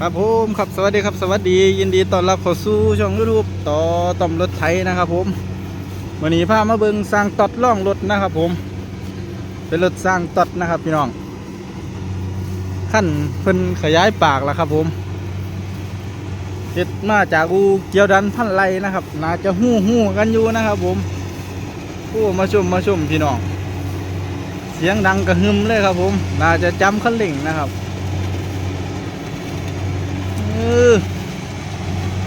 ครับผมครับสวัสดีครับสวัสดียินดีต้อนรับเข้าสู่ช่องยูทูบต่อต่อมรถไถนะครับผมวันนี้พามาเบิงสร้างตอดล่องรถนะครับผม เป็นรถสร้างตอดนะครับพี่น้องขั้นเพิ่นขยายปากแล้วครับผมเฮ็ดมาจากอูเกียวดันพันไรนะครับน่าจะหู้หู้กันอยู่นะครับผมผู้มาชมมาชมพี่น้อง เสียงดังกระหึ่มเลยครับผม น่าจะจำคันเร่งนะครับ ออ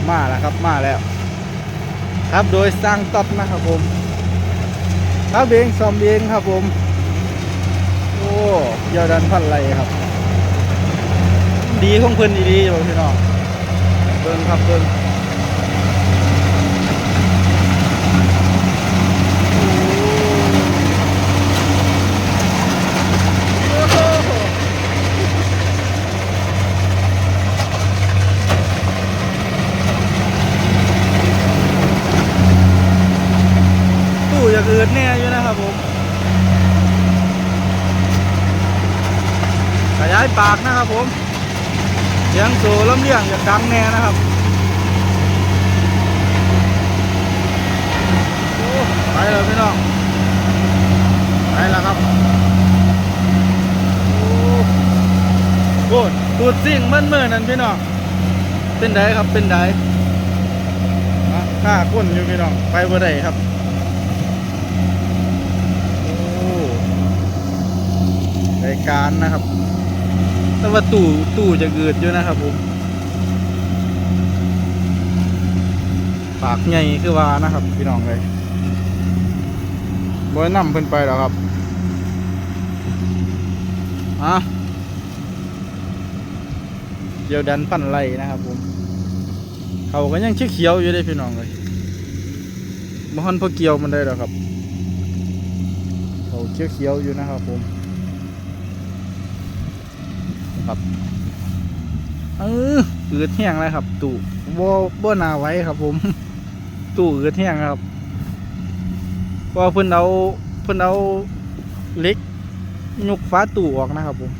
มาแล้วครับมาแล้ว ครับโดยสร้างต๊อบนะครับผมครับเองซอมเองครับผม โอ้ยอดันพันไรครับ ดีของเพิ่นดีๆอยู่พี่น้องเบิ่งครับเบิ่งโอ้โห ตู้อย่างอื่นแน่อยู่นะครับผม ข ยายปากนะครับผมเสียงโซล้ำเลียงอย่างดังแน่นะครับไปแล้วพี่น้องไปแล้วครับโอ้ตูดซิ่งมันเมื่อนั่นพี่น้องเป็นไดครับเป็นไดข้าก้นอยู่พี่น้องไปบ่ได้ครับโอ้รายการนะครับ แต่ว่าตู้ตู้จะเกิดอยู่นะครับผมปากใหญ่คือว่านะครับ พี่น้องเลยบ่ได้นำเพิ่นไปแล้วครับอะเดี๋ยวดันพันไรนะครับผมเขาก็ยังเขียวอยู่ได้พี่น้องเลยบ่ฮันพอเกี่ยวมันได้แล้วครับเขาเขียวๆอยู่นะครับผม ครับเอออืดแห้งเลยครับ ตู่บ่บ่นาไว้ครับ ผม ตู่อืดแห้งครับว่าเพิ่นเอาเพิ่นเอาเล็กยกฟ้าตู่ออกนะครับ ผม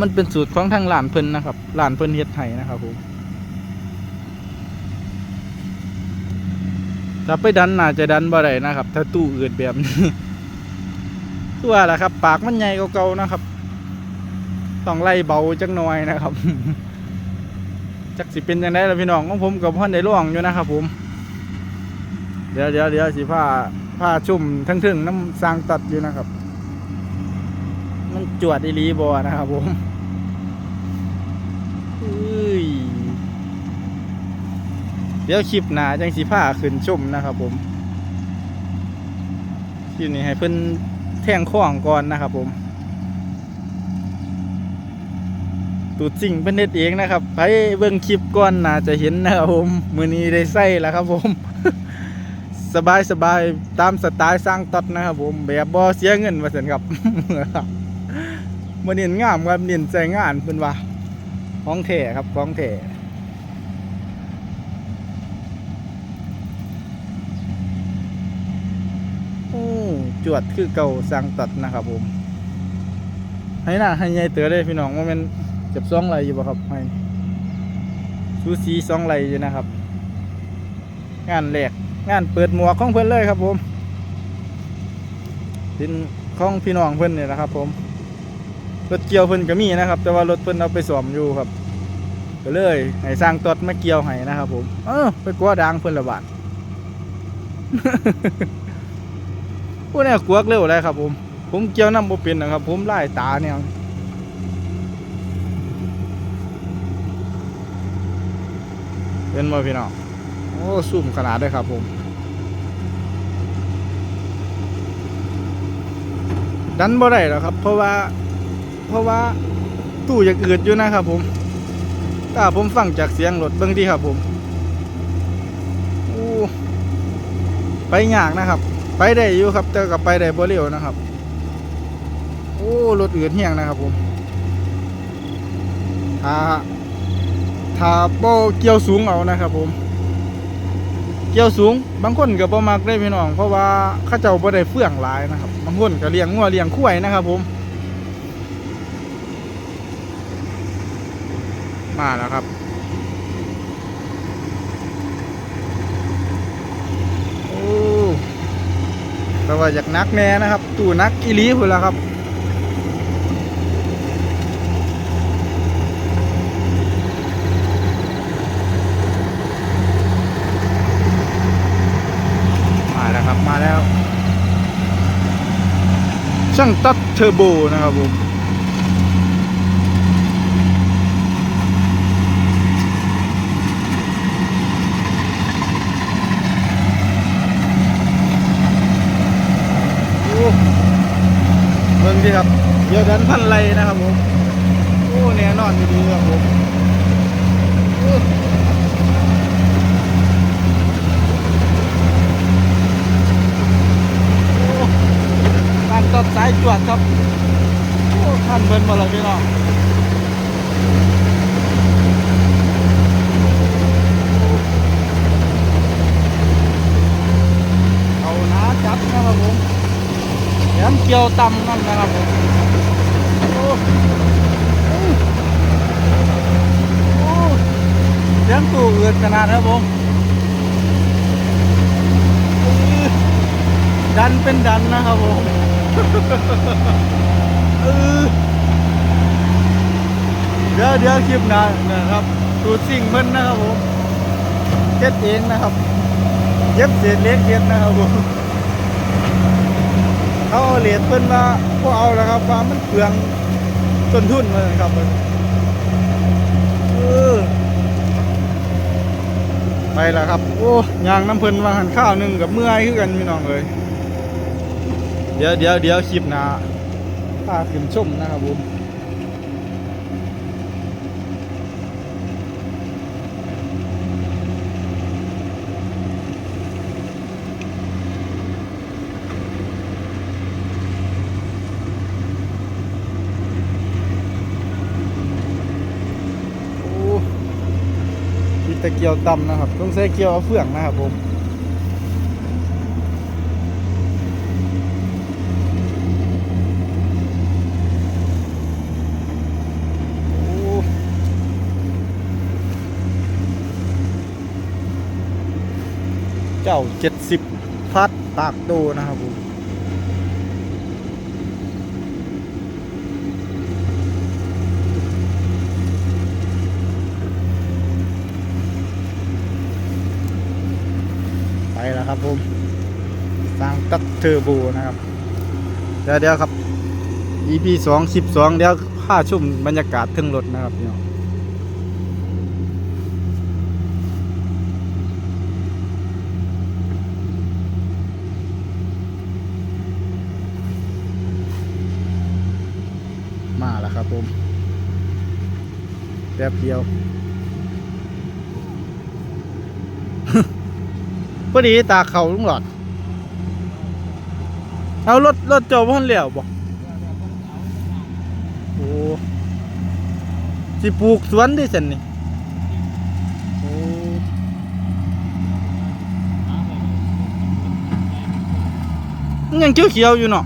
มันเป็นสูตรของทางร้านเพิ่นนะครับร้านเพิ่นเฮ็ดให้นะครับ ผมถ้าไปดันน่าจะดันบ่ได้นะครับ ถ้าตู้อืดแบบนี้คือว่าล่ะครับ ปากมันใหญ่กว่าเก่านะครับ ต้องไล่เบาจักหน่อยนะครับจักสิเป็นยังไงล่ะพี่น้องของผมกับพ่อในร่องอยู่นะครับผม เดี๋ยวเดี๋ยวเดี๋ยวสิผ้าผ้าชุ่มทั้งถึงน้ำสางตัดอยู่นะครับ มันจวดอีหลีบอนะครับผมเดี๋ยวคลิปหนาจังสิผ้าขึ้นชุ่มนะครับผมคลิปนี้ให้เพิ่นแท่งข้องก่อนนะครับผม ตูดสิ่งเป็นเน็ดเองนะครับไปเบิ่งคลิปก่อนน่าจะเห็นนะครับผมมือนี้ได้ใส่แล้วครับผม สบายสบายตามสไตล์สร้างตัดนะครับผมแบบบ่เสียเงินมาเสนครับมันเน้นงามครับเน้นใจงานเพิ่นว่าของแท้ครับของแท้โอ้จวดคือเก่าสร้างตัดนะครับผม ให้หน้าให้ใหญ่เต๋อเลยพี่น้องว่ามัน เจ็บซองไหลอยู่บ่ครับให้ซูซีซองไหลอยู่นะครับ งานแรกงานเปิดหมวกของเพิ่นเลยครับผมเป็นของพี่น้องเพิ่นนี่แหละครับ ผมรถเกี่ยวเพิ่นก็มีนะครับ แต่ว่ารถเพิ่นเอาไปสวมอยู่ครับก็เลยให้สร้างตดมาเกี่ยวให้นะครับ ผม เออไปกลัวดังเพิ่นละบาทผู้เนี่ยกลัวเร็วเลยครับ ผม ผมเกี่ยวน้ำบ่เป็นนะครับ ผมไล่ตาเนี่ย เป็นบ่พี่น้อง โอ้ซุ่มขนาดเลยครับผม ดันบ่ได้หรอกครับ เพราะว่า เพราะว่าตู้อย่างอื่นอยู่นะครับผมถ้าผมฟังจากเสียงรถเบื้องที่ครับผมโอ้ไปยากนะครับ ไปได้อยู่ครับแต่กับไปได้บ่เร็วนะครับ โอ้รถอื่นเฮียงนะครับผมถ้า ถ้าโบเกี่ยวสูงเอานะครับผม เกี่ยวสูง บางคนก็บ่มักได้พี่น้อง เพราะว่าข้าเจ้าบ่ได้เฟื่องหลายนะครับ บางคนก็เลี้ยงงัวเลี้ยงควายนะครับผม มาแล้วครับโอ้แต่ว่าอยากนักแน่นะครับ ตู่นักอีลีพุ่นละครับ มาแล้วครับมาแล้ว ช่างตัดเทอร์โบนะครับผมโอ้เบิ่งดิครับเดี๋ยวดันพันไรนะครับผม โอ้แน่นอนดีครับผมโอ้โอ้การตัดสาย จวดครับท่านเบิ่นมาแล้วพี่น้องเอาหนาจับนะครับผมแถมเกี่ยวต่ำนั่นนะครับผมโอ้โอ้โอ้เสียงตู้เอือดขนาดครับผมดันเป็นดันนะครับผม เดี๋ยวเดี๋ยวคลิปหน้านะครับสูสิ่งเพิ่นนะครับผมเฮ็ดเองนะครับ เย็บเศษเล็กเฮ็ดนะครับผมเขาเอาเหรียญเพิ่นว่าพวกเอาแล้วครับว่ามันเปลืองต้นทุนเลยครับเออไปแล้วครับ โอ้ยางน้ำเพิ่นว่าหันข้าวหนึงกับเมื่อยคือกันพี่น้องเลย ดี๋ยวเดี๋ยวเดี๋ยวคลิปหน้าพาขึ้นชมนะครับผมโอ้มีตะเกียวต่ำนะครับ ต้องใช้เกียวเอาเฟืองนะครับผม โอ้ เจ้าเจ็ดสิบพัดตากโดนะครับผมไปแล้วครับผมสร้างตัดเทอร์โบนะครับ เดี๋ยวเดี๋ยวครับ EP สองคลิปสองเดี๋ยวพาชุ่มบรรยากาศทึงรถนะครับพี่น้องมาแล้ว ครับผม แป๊บเดียว พอดีตาเขาลุงหลอด เอารถรถเจ้าพันเหลี่ยวบ่โอ้สิปลูกสวนได้สันนี่โอ้นยังเขียวเขียวๆอยู่เนาะ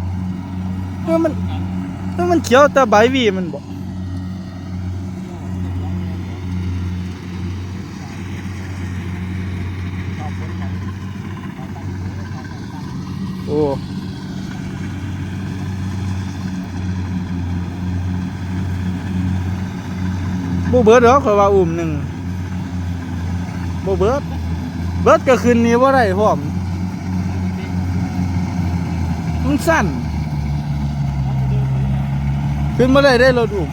เออมัน มันเขียวแต่ใบวีมันบอกโอ้บ่เบิดหรอกข่อยว่าอุ้มหนึ่งบ่เบิด เบิดก็คืนนี้บ่าได้พร้อมมันสั้น ขึ้นมาได้ได้รถอุ้ม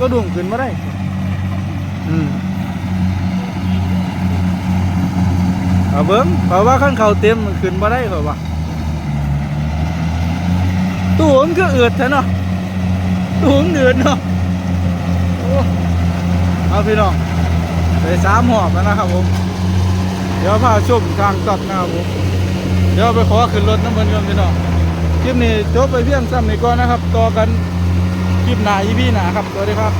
รถอุ้มขึ้นมาได้ อืมเอาเบิ้งเพราะว่าขั้นเขาเต็มมันขึ้นมาได้เพราะว่าตู้มันก็เอือดแท้เนาะตู้มันเอือดเนาะเอาพี่น้องไปสามหอบแล้วนะครับผม เดี๋ยวพาชมทางตัดนะครับผม เดี๋ยวไปขอขึ้นรถน้ำมันยนต์พี่น้องคลิปนี้จบไปเพียงซ้ำนี้ก่อนนะครับ ต่อกัน ลิปหน้าอีพีหน้าครับสวัสดีครับ